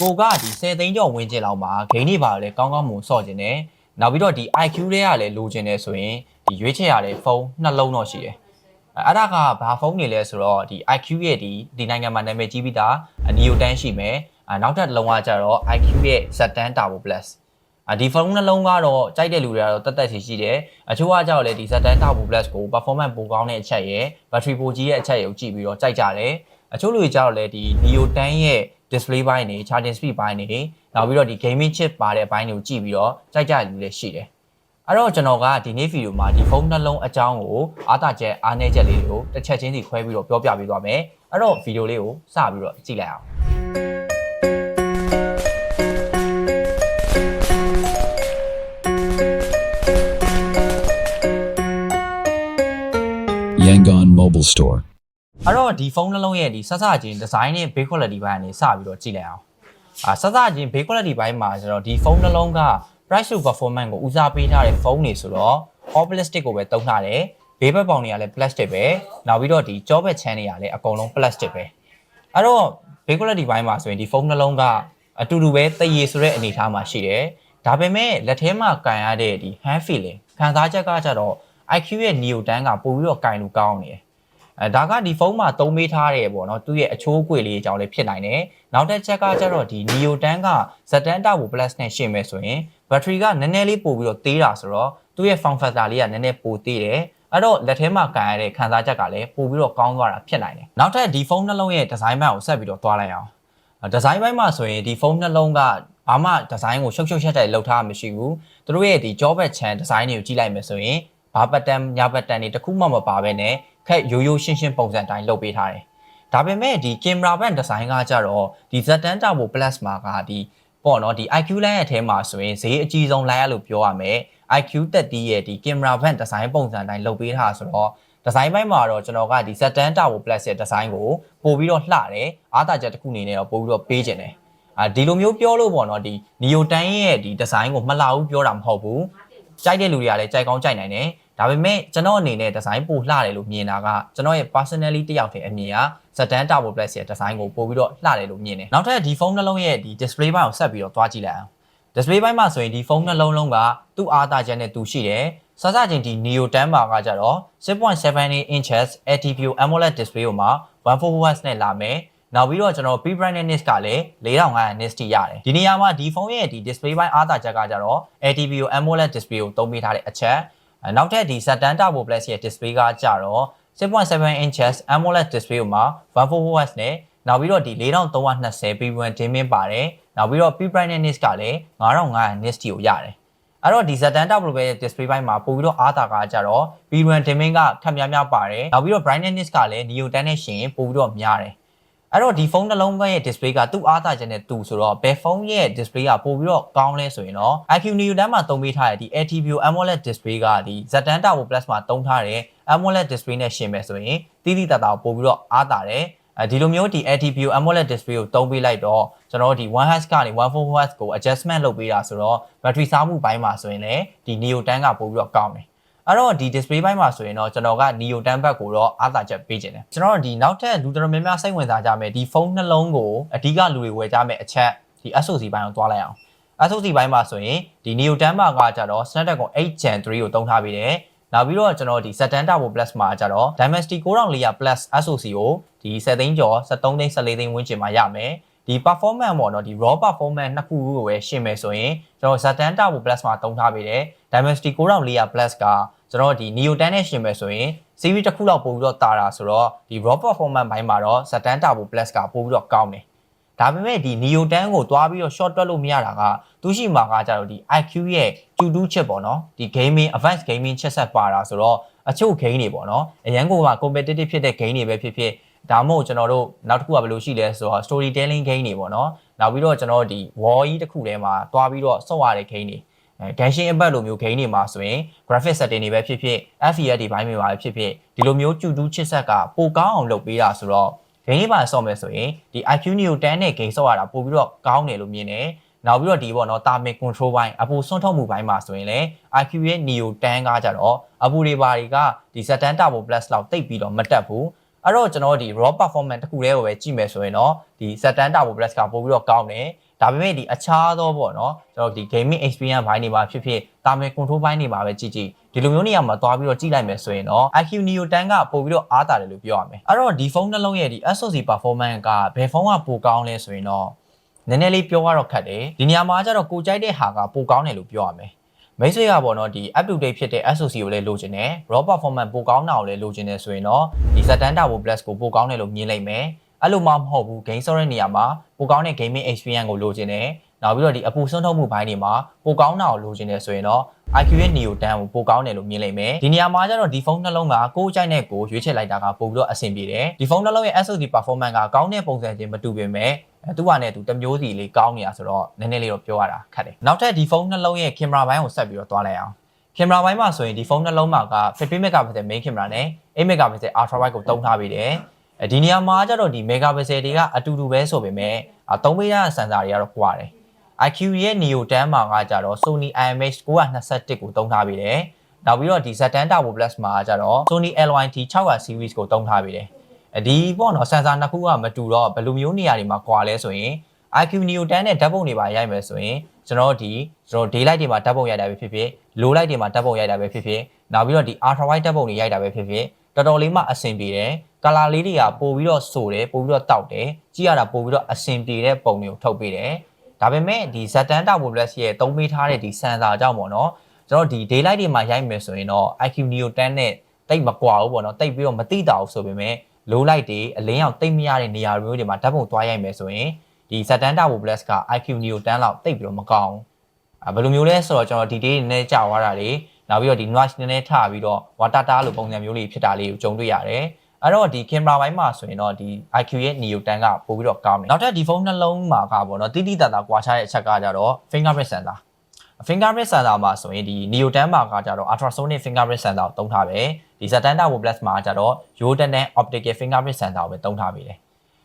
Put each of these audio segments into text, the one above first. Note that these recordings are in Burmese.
ကိုကဒီ10သိန်းကျော်ဝင်ကျင်လောက်မှာဂိမ်းတွေပါလဲကောင်းကောင်းမွန်ဆော့ကျင်တယ်နောက်ပြီးတော့ဒီ IQ တွေကလည်းလိုချင်တယ်ဆိုရင်ဒီရွေးချယ်ရတဲ့ဖုန်းနှလုံးတော့ရှိတယ်အဲ့ဒါကဘာဖုန်းနေလဲဆိုတော့ဒီ IQ ရဲ့ဒီဒီနိုင်ငံမှာနာမည်ကြီးပြီးသား Neo 10ရှိမယ်အနောက်ထပ်လုံးဝကြတော့ IQ ရဲ့ Z10 Turbo Plus အဒီဖုန်းနှလုံးကတော့ကြိုက်တဲ့လူတွေကတော့တက်တက်ရှိရှိတယ်အချို့ကကြောက်လေဒီ Z10 Turbo Plus ကို performance ပိုကောင်းတဲ့အချက်ရယ် battery ပိုကြီးတဲ့အချက်ရယ်ကိုကြည့်ပြီးတော့ကြိုက်ကြတယ်အချို့လူတွေကြောက်လေဒီ Neo 10ရဲ့ display ဘိုင်းနေ charging speed ဘိုင်းနေနောက်ပြီးတော့ဒီ gaming chip ပါတဲ့ဘိုင်းတွေကိုကြည့်ပြီးတော့ကြိုက်ကြတဲ့လူတွေရှိတယ်အဲ့တော့ကျွန်တော်ကဒီနေ့ဗီဒီယိုမှာဒီဖုန်းနှလုံးအကြောင်းကိုအားသာချက်အားနည်းချက်လေးတွေကိုတစ်ချက်ချင်းစီခွဲပြီးတော့ပြောပြပေးသွားမယ်အဲ့တော့ဗီဒီယိုလေးကိုစပြီးတော့ကြည့်လိုက်အောင် Yangon Mobile Store. အဲ့တော့ဒီဖုန်းနှလုံးရဲ့ဒီဆက်စချင်းဒီဇိုင်းနဲ့ build quality ဘိုင်းကနေစပြီးတော့ကြည့်လိုက်အောင်အာဆက်စချင်း build quality ဘိုင်းမှာဆိုတော့ဒီဖုန်းနှလုံးက price to performance ကိုဦးစားပေးထားတဲ့ဖုန်းတွေဆိုတော့ all plastic ကိုပဲသုံးထားတယ်ဘေးဘက်ပေါင်တွေကလည်း plastic ပဲနောက်ပြီးတော့ဒီကြောဘက်ချမ်းတွေကလည်းအကုန်လုံး plastic ပဲအဲ့တော့ build quality ဘိုင်းမှာဆိုရင်ဒီဖုန်းနှလုံးကအတူတူပဲတရေဆိုတဲ့အနေအထားမှာရှိတယ်ဒါပေမဲ့လက်ထဲမှာကန်ရတဲ့ဒီ hand feeling ခံစားချက်ကကြတော့ IQ ရဲ့ Neo 10ကပို့ပြီးတော့ကန်လို့ကောင်းနေတယ် အဲဒါကဒီဖုန်းမှာသုံးပေးထားတယ်ပေါ့နော်သူ့ရဲ့အချိုးအကွေလေးအကြောင်းလေးဖြစ်နိုင်တယ်နောက်တစ်ချက်ကကျတော့ဒီ Neo 10က Z10 Turbo Plus နဲ့ရှင်းမယ်ဆိုရင် battery ကနည်းနည်းလေးပို့ပြီးတော့သေးတာဆိုတော့သူ့ရဲ့ form factor လေးကနည်းနည်းပိုသေးတယ်အဲ့တော့လက်ထဲမှာကန်ရတဲ့ခံစားချက်ကလည်းပို့ပြီးတော့ကောင်းသွားတာဖြစ်နိုင်တယ်နောက်ထပ်ဒီဖုန်းနှလုံးရဲ့ဒီဇိုင်းဘက်ကိုဆက်ပြီးတော့သွားလိုက်အောင်ဒီဇိုင်းဘက်မှာဆိုရင်ဒီဖုန်းနှလုံးကဘာမှဒီဇိုင်းကိုရှုပ်ရှုပ်ရှက်တဲ့လောက်ထားမှမရှိဘူးသူတို့ရဲ့ဒီ job ဘက် channel ဒီဇိုင်းတွေကိုကြည့်လိုက်မယ်ဆိုရင်ဘာပတ်တန်ညာပတ်တန်တွေတစ်ခုမှမပါဘဲနဲ့ ခက်ရိုးရိုးရှင်းရှင်းပုံစံတိုင်းလုပ်ပေးထားတယ်။ဒါပေမဲ့ဒီ camera band design ကကြတော့ဒီ Z10 Turbo Plus မှာကဒီပေါ့နော်ဒီ IQ line ရဲ့အထဲမှာဆိုရင်ဈေးအကြီးဆုံး line ရလို့ပြောရမယ်။ IQ တက်တီးရဲ့ဒီ camera band design ပုံစံတိုင်းလုပ်ပေးထားဆိုတော့ design ဘက်မှာတော့ကျွန်တော်ကဒီ Z10 Turbo Plus ရဲ့ design ကိုပို့ပြီးတော့လှတယ်။အားသာချက်တစ်ခုအနေနဲ့တော့ပို့ပြီးတော့ပေးခြင်းတယ်။အာဒီလိုမျိုးပြောလို့ပေါ့နော်ဒီ Neo 10ရဲ့ဒီ design ကိုမလှဘူးပြောတာမဟုတ်ဘူး။ကြိုက်တဲ့လူတွေကလည်းကြိုက်ကောင်းကြိုက်နိုင်တယ်။ ဒါပေမဲ့ကျွန်တော်အနေနဲ့ဒီဇိုင်းပိုလှတယ်လို့မြင်တာကကျွန်တော်ရဲ့ personally တယောက်တည်းအမြင်က Z10 Turbo Plus ရဲ့ဒီဇိုင်းကိုပို့ပြီးတော့လှတယ်လို့မြင်တယ်။နောက်ထပ်ဒီဖုန်းနှလုံးရဲ့ဒီ display ဘိုင်းကိုဆက်ပြီးတော့သွားကြည့်လိုက်အောင်။ display ဘိုင်းမှာဆိုရင်ဒီဖုန်းနှလုံးလုံးကသူ့အားသာချက်နဲ့သူရှိတယ်။စစချင်းဒီ Neo 10ပါကကြတော့6.78 inches ATPO AMOLED display ကိုမှာ 144Hz နဲ့လာမယ်။နောက်ပြီးတော့ကျွန်တော် P brightness ကလည်း4500 nits တိရတယ်။ဒီနေရာမှာဒီဖုန်းရဲ့ဒီ display ဘိုင်းအားသာချက်ကကြတော့ ATPO AMOLED display ကိုသုံးပေးထားတဲ့အချက်။အဲ နောက်ထပ်ဒီ Z10 Turbo Plus ရဲ့ display ကကြတော့6.7 inches AMOLED display ကိုမှာ 144Hz နဲ့နောက်ပြီးတော့ဒီ4320 p1 dimming ပါတယ်။နောက်ပြီးတော့ P brightness ကလည်း9500 nits တိကိုရတယ်။အဲ့တော့ဒီ Z10 Turbo Plus ရဲ့ display ဘိုင်းမှာပို့ပြီးတော့အားသာကကြတော့ P1 dimming ကထပ်များများပါတယ်။နောက်ပြီးတော့ brightness ကလည်း Neo 10နဲ့ရှင်ပို့ပြီးတော့များတယ်။ အဲ့တော့ဒီဖုန်းနှလုံးကရဲ့ display ကသူ့အားသာချက်နဲ့သူ့ဆိုတော့ဘယ်ဖုန်းရဲ့ display ကပို့ပြီးတော့ကောင်းလဲဆိုရင်တော့ IQ Neo 10မှာသုံးပေးထားတဲ့ဒီ ATPO AMOLED display ကဒီ Z10 Turbo Plus မှာသုံးထားတဲ့ AMOLED display နဲ့ရှင်မယ်ဆိုရင်တိတိတတ်တာပို့ပြီးတော့အားသာတယ်အဲဒီလိုမျိုးဒီ ATPO AMOLED display ကိုသုံးပေးလိုက်တော့ကျွန်တော်တို့ဒီ 1Hz ကနေ 144Hz ကို adjustment လုပ်ပေးတာဆိုတော့ battery စားမှုပိုင်းမှာဆိုရင်လည်းဒီ Neo 10ကပို့ပြီးတော့ကောင်းတယ် အဲ့တော့ဒီ display ဘိုင်းမှာဆိုရင်တော့ကျွန်တော်က Neo 10ဘက်ကိုတော့အားသာချက်ပေးခြင်းတယ်ကျွန်တော်တို့ဒီနောက်ထပ်လူတော်တော်များများစိတ်ဝင်စားကြမယ်ဒီဖုန်းနှလုံးကိုအဓိကလူတွေဝယ်ကြမယ်အချက်ဒီ SoC ဘိုင်းကိုသွားလိုက်အောင် SoC ဘိုင်းမှာဆိုရင်ဒီ Neo 10မှာကကြတော့ Snapdragon 8 Gen 3ကိုသုံးထားပေးတယ်နောက်ပြီးတော့ကျွန်တော်ဒီ Z10 Turbo Plus မှာကြတော့ Dimensity 9400 Plus SoC ကိုဒီ7သိန်းကျော်73သိန်း14သိန်းဝန်းကျင်မှာရမယ်ဒီ performance ပေါ့နော်ဒီ raw performance နှစ်ခုကိုပဲရှင်းမယ်ဆိုရင်ကျွန်တော် Z10 Turbo Plus မှာသုံးထားပေးတယ် Dimensity 9400 Plus က ကျွန်တော်ဒီ Neo 10နဲ့ရှင်းမယ်ဆိုရင် series တစ်ခုလောက်ပို့ပြီးတော့တာတာဆိုတော့ဒီ raw performance ဘိုင်းမှာတော့ Z10 Turbo Plus ကပို့ပြီးတော့ကောင်းတယ်ဒါပေမဲ့ဒီ Neo 10ကိုသွားပြီးတော့ short တွက်လို့မရတာကသူရှိမှာကကြတော့ဒီ IQ ရဲ့ Q2 chip ပေါ့နော်ဒီ gaming advanced gaming chipset ပါတာဆိုတော့အချို့ game တွေပေါ့နော်အရန်ကိုက competitive ဖြစ်တဲ့ game တွေပဲဖြစ်ဖြစ်ဒါမှမဟုတ်ကျွန်တော်တို့နောက်တစ်ခုကဘယ်လိုရှိလဲဆိုတော့ storytelling game တွေပေါ့နော်နောက်ပြီးတော့ကျွန်တော်တို့ဒီ war ကြီးတစ်ခုထဲမှာသွားပြီးတော့စော့ရတဲ့ game တွေ အဲ Genshin Impact လိုမျိုး game တွေမှာဆိုရင် graphic setting တွေပဲဖြစ်ဖြစ် FPS တွေဘိုင်းတွေပါပဲဖြစ်ဖြစ်ဒီလိုမျိုး Q2 chipset ကပိုကောင်းအောင်လုပ်ပေးတာဆိုတော့ game ပါဆော့မယ်ဆိုရင်ဒီ IQ Neo 10နဲ့ game ဆော့ရတာပို့ပြီးတော့ကောင်းတယ်လို့မြင်တယ်နောက်ပြီးတော့ဒီပေါ့နော်တာမင် control ဘိုင်းအပူစွန့်ထုတ်မှုဘိုင်းမှာဆိုရင်လည်း IQ ရဲ့ Neo 10ကကြတော့အပူတွေပါတွေကဒီ Z10 Turbo Plus လောက်တိတ်ပြီးတော့မတက်ဘူးအဲ့တော့ကျွန်တော်ဒီ raw performance တခုတည်းကိုပဲကြည့်မယ်ဆိုရင်တော့ဒီ Z10 Turbo Plus ကပို့ပြီးတော့ကောင်းတယ် ဒါပေမဲ့ဒီအခြားသောပေါ့နော်ကျွန်တော်ဒီ gaming experience ဘိုင်းတွေမှာဖြစ်ဖြစ်တာမယ် control ဘိုင်းတွေမှာပဲကြည့်ကြည့်ဒီလိုမျိုးနေရာမှာသွားပြီးတော့ကြည့်လိုက်မယ်ဆိုရင်တော့ IQ Neo 10ကပို့ပြီးတော့အားတာတယ်လို့ပြောရမယ်အဲ့တော့ဒီဖုန်းနှလုံးရဲ့ဒီ SoC performance ကဘယ်ဖုန်းကပိုကောင်းလဲဆိုရင်တော့နည်းနည်းလေးပြောရတော့ခက်တယ်ဒီနေရာမှာကျတော့ကိုကြိုက်တဲ့ဟာကပိုကောင်းတယ်လို့ပြောရမယ်မိတ်ဆွေကပေါ့နော်ဒီ up to date ဖြစ်တဲ့ SoC ကိုလည်းလိုချင်တယ် raw performance ပိုကောင်းတာကိုလည်းလိုချင်တယ်ဆိုရင်တော့ဒီ Saturn Turbo Plus ကိုပိုကောင်းတယ်လို့မြင်လိုက်မယ် အဲ့လိုမှမဟုတ်ဘူး game ဆော့တဲ့နေရာမှာပိုကောင်းတဲ့ gaming experience ကိုလိုချင်တယ်နောက်ပြီးတော့ဒီအပူဆွန်းထုတ်မှုဘိုင်းတွေမှာပိုကောင်းတာကိုလိုချင်တယ်ဆိုရင်တော့ IQ ရဲ့ Neo 10ကိုပိုကောင်းတယ်လို့မြင်လိုက်မယ်ဒီနေရာမှာကျတော့ဒီဖုန်းနှလုံးကကိုယ်ကြိုက်တဲ့ကိုရွေးချယ်လိုက်တာကပိုပြီးတော့အဆင်ပြေတယ်ဒီဖုန်းနှလုံးရဲ့ SoC performance ကကောင်းတဲ့ပုံစံချင်းမတူပေမဲ့အဲသူ့ဟာနဲ့သူတစ်မျိုးစီလေးကောင်းနေတာဆိုတော့နည်းနည်းလေးတော့ပြောရတာခက်တယ်နောက်ထပ်ဒီဖုန်းနှလုံးရဲ့ကင်မရာဘိုင်းကိုဆက်ပြီးတော့သွားလိုက်အောင်ကင်မရာဘိုင်းမှာဆိုရင်ဒီဖုန်းနှလုံးမှာက50 megapixel main camera နဲ့8 megapixel ultra wide ကိုတုံးထားပေးတယ်အဲ ဒီနေရာမှာကျတော့ဒီ megapixel တွေကအတူတူပဲဆိုပေမဲ့3မိနစ်ဆန်ဆာတွေကတော့ကွာတယ် IQ ရဲ့ Neo 10မှာကကြတော့ Sony IMX 921ကိုတုံးထားပေးတယ်။နောက်ပြီးတော့ဒီ Z10 Turbo Plus မှာကကြတော့ Sony LYT 600 series ကိုတုံးထားပေးတယ်။အဲဒီပေါ့နော်ဆန်ဆာနှစ်ခုကမတူတော့ဘယ်လိုမျိုးနေရာတွေမှာကွာလဲဆိုရင် IQ Neo 10နဲ့ဓာတ်ပုံတွေပါရိုက်မယ်ဆိုရင်ကျွန်တော်ဒီကျွန်တော် daylight တွေမှာဓာတ်ပုံရိုက်တာပဲဖြစ်ဖြစ် low light တွေမှာဓာတ်ပုံရိုက်တာပဲဖြစ်ဖြစ်နောက်ပြီးတော့ဒီ ultra wide ဓာတ်ပုံတွေရိုက်တာပဲဖြစ်ဖြစ်တော်တော်လေးမှအဆင်ပြေတယ်။ color လေးတွေကပိုပြီးတော့ဆိုတယ်ပိုပြီးတော့တောက်တယ်။ကြည့်ရတာပိုပြီးတော့အဆင်ပြေတဲ့ပုံတွေကိုထုတ်ပေးတယ်။ဒါပေမဲ့ဒီ Z10 Turbo Plus ရဲ့သုံးပေးထားတဲ့ဒီ sensor ကြောင့်ပေါ့နော်ကျွန်တော်ဒီ daylight တွေမှာရိုက်မယ်ဆိုရင်တော့ IQ Neo 10နဲ့တိတ်မကွာဘူးပေါ့နော်တိတ်ပြီးတော့မတိတာဘူးဆိုပေမဲ့ low light တွေအလင်းရောင်တိတ်မရတဲ့နေရာမျိုးတွေမှာဓာတ်ပုံသွားရိုက်မယ်ဆိုရင်ဒီ Z10 Turbo Plus က IQ Neo 10လောက်တိတ်ပြီးတော့မကောင်းဘူးအဲဘယ်လိုမျိုးလဲဆိုတော့ကျွန်တော်ဒီ day နည်းနည်းကြာသွားတာတွေနောက်ပြီးတော့ဒီ noise နည်းနည်းထပြီးတော့ water tar လိုပုံစံမျိုးလေးဖြစ်တာလေးကိုကြုံတွေ့ရတယ် အဲ့တော့ဒီကင်မရာဘိုင်းမှာဆိုရင်တော့ဒီ IQ ရဲ့ Neo 10ကပို့ပြီးတော့ကောင်းတယ်နောက်ထပ်ဒီဖုန်းနှလုံးမှာကပေါ့နော်တိတိတတ်တာကွာခြားတဲ့အချက်ကကြတော့ fingerprint sensor fingerprint sensor မှာဆိုရင်ဒီ Neo 10မှာကကြတော့ ultrasonic fingerprint sensor ကိုသုံးထားပဲဒီ Z10 Turbo Plus မှာကြတော့ Yodan optical fingerprint sensor ကိုပဲသုံးထားပေးတယ်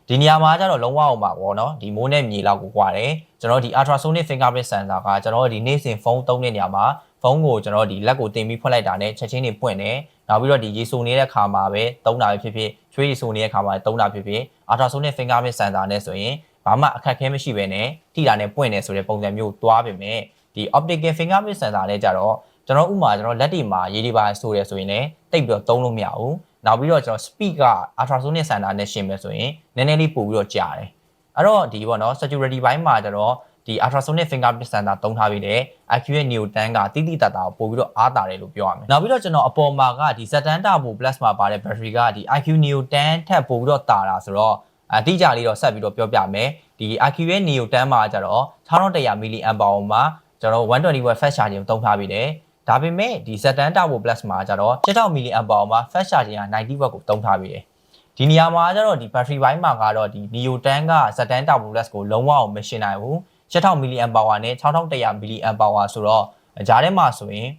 ဒီနေရာမှာကျတော့လုံးဝအောင်ပါပေါ့နော်ဒီမိုးနဲ့မြေလောက်ကိုကွာတယ်ကျွန်တော်ဒီ ultrasonic fingerprint sensor ကကျွန်တော်ဒီနေ့စဉ်ဖုန်းသုံးတဲ့နေရာမှာဖုန်းကိုကျွန်တော်ဒီလက်ကိုတင်ပြီးဖွင့်လိုက်တာနဲ့ချက်ချင်းနေပွင့်တယ် နောက်ပြီးတော့ဒီရေဆိုနေတဲ့ခါမှာပဲသုံးတာပဲဖြစ်ဖြစ်ချွေးရေဆိုနေတဲ့ခါမှာသုံးတာဖြစ်ဖြစ် ultrasonic fingerprint sensor နဲ့ဆိုရင်ဘာမှအခက်အခဲမရှိဘဲနဲ့ထိတာနဲ့ပွင့်တယ်ဆိုတဲ့ပုံစံမျိုးသွားပေမဲ့ဒီ optical fingerprint sensor နဲ့ကြတော့ကျွန်တော်ဥမာကျွန်တော်လက်တွေမှာရေးတွေပါဆိုတယ်ဆိုရင်လည်းတိတ်ပြီးတော့သုံးလို့မရဘူးနောက်ပြီးတော့ကျွန်တော် speed က ultrasonic sensor နဲ့ရှင်းမယ်ဆိုရင်နည်းနည်းလေးပို့ပြီးတော့ကြာတယ်အဲ့တော့ဒီပေါ့နော် security ဘိုင်းမှာကျတော့ ဒီ ultrasonic fingerprint sensor သုံးထားပြီးတဲ့ IQ ရဲ့ Neo 10ကတိတိတတ်တာကိုပို့ပြီးတော့အားတာတယ်လို့ပြောရမယ်။နောက်ပြီးတော့ကျွန်တော်အပေါ်မှာကဒီ Z10 Turbo Plus မှာပါတဲ့ battery ကဒီ IQ Neo 10ထက်ပို့ပြီးတော့တာတာဆိုတော့အတိအကျလေးတော့ဆက်ပြီးတော့ပြောပြမယ်။ဒီ IQ ရဲ့ Neo 10မှာကျတော့6100 mAh မှာကျွန်တော် 120W fast charging ကိုသုံးထားပြီးတယ်။ဒါပေမဲ့ဒီ Z10 Turbo Plus မှာကျတော့6000 mAh မှာ fast charging က 90W ကိုသုံးထားပြီးတယ်။ဒီနေရာမှာကျတော့ဒီ battery ဘိုင်းမှာကတော့ဒီ Neo 10က Z10 Turbo Plus ကိုလုံးဝအောင်မရှင်းနိုင်ဘူး။ 6000 mAh နဲ့6100 mAh ဆိုတော့ဂျားထဲမှာဆိုရင်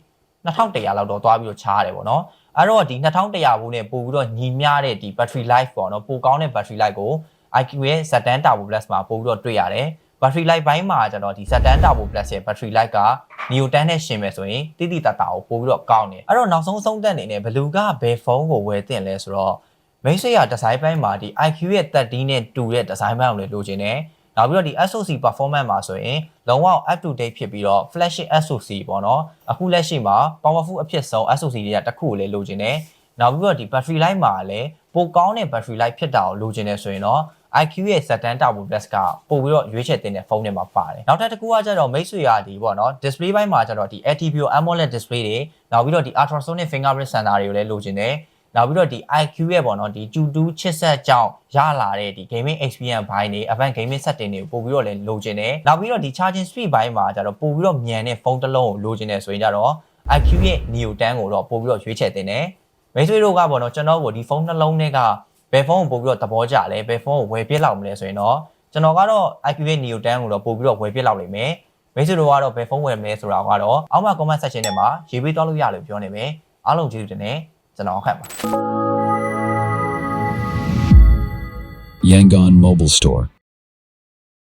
2100လောက်တော့သွားပြီးတော့ချားရတယ်ပေါ့နော်အဲ့တော့ဒီ2100ဘူးနဲ့ပို့ပြီးတော့ညီမျှတဲ့ဒီ battery life ပေါ့နော်ပိုကောင်းတဲ့ battery life ကို IQ ရဲ့ Z10 Turbo Plus မှာပို့ပြီးတော့တွေ့ရတယ် battery life ဘိုင်းမှာကျတော့ဒီ Z10 Turbo Plus ရဲ့ battery life က Neo 10နဲ့ရှင်မယ်ဆိုရင်တိတိတတ်တာကိုပို့ပြီးတော့ကောင်းတယ်အဲ့တော့နောက်ဆုံးဆုံးသက်အနေနဲ့ဘလူကဘယ်ဖုန်းကိုဝယ်တင်လဲဆိုတော့မိတ်ဆွေရဒီဇိုင်းပိုင်းမှာဒီ IQ ရဲ့30နဲ့တူတဲ့ဒီဇိုင်းပိုင်းကိုလည်းလိုချင်တယ် နောက်ပြီးတော့ဒီ SoC performance မှာဆိုရင်လုံးဝ up to date ဖြစ်ပြီးတော့ flagship SoC ပေါ့နော်အခုလက်ရှိမှာ powerful အဖြစ်ဆုံး SoC တွေကတစ်ခုကိုလည်းလိုချင်တယ်နောက်ပြီးတော့ဒီ battery life မှာလည်းပိုကောင်းတဲ့ battery life ဖြစ်တာကိုလိုချင်တယ်ဆိုရင်တော့ IQ ရဲ့ Z10 Turbo Plus ကပို့ပြီးတော့ရွေးချယ်တင်တဲ့ဖုန်းတွေမှာပါတယ်နောက်ထပ်တစ်ခုကကျတော့မိတ်ဆွေရဒီပေါ့နော် display ဘိုင်းမှာကျတော့ဒီ LTPO AMOLED display တွေနောက်ပြီးတော့ဒီ ultrasonic fingerprint sensor တွေကိုလည်းလိုချင်တယ် နောက်ပြီးတော့ဒီ IQ ရဲ့ပေါ့နော်ဒီ Q2 ချစ်ဆက်ကြောင့်ရလာတဲ့ဒီ gaming experience ဘိုင်းတွေ advanced gaming setting တွေကိုပို့ပြီးတော့လည်းလိုချင်တယ်နောက်ပြီးတော့ဒီ charging speed ဘိုင်းမှာကျတော့ပို့ပြီးတော့မြန်တဲ့ဖုန်းတစ်လုံးကိုလိုချင်တယ်ဆိုရင်ကျတော့ IQ ရဲ့ Neo 10ကိုတော့ပို့ပြီးတော့ရွေးချယ်တင်တယ်မိတ်ဆွေတို့ကပေါ့နော်ကျွန်တော်ကိုဒီဖုန်းနှလုံးထဲကဘယ်ဖုန်းကိုပို့ပြီးတော့သဘောကျလဲဘယ်ဖုန်းကိုဝယ်ပြစ်လောက်မလဲဆိုရင်တော့ကျွန်တော်ကတော့ IQ ရဲ့ Neo 10ကိုတော့ပို့ပြီးတော့ဝယ်ပြစ်လောက်လိမ့်မယ်မိတ်ဆွေတို့ကတော့ဘယ်ဖုန်းဝယ်မလဲဆိုတာကတော့အောက်မှာ comment section ထဲမှာရေးပေးသွားလို့ရလို့ပြောနေမယ်အားလုံးကျေးဇူးတင်တယ် ကျွန်တော်ခန့်ပါ Yangon Mobile Store.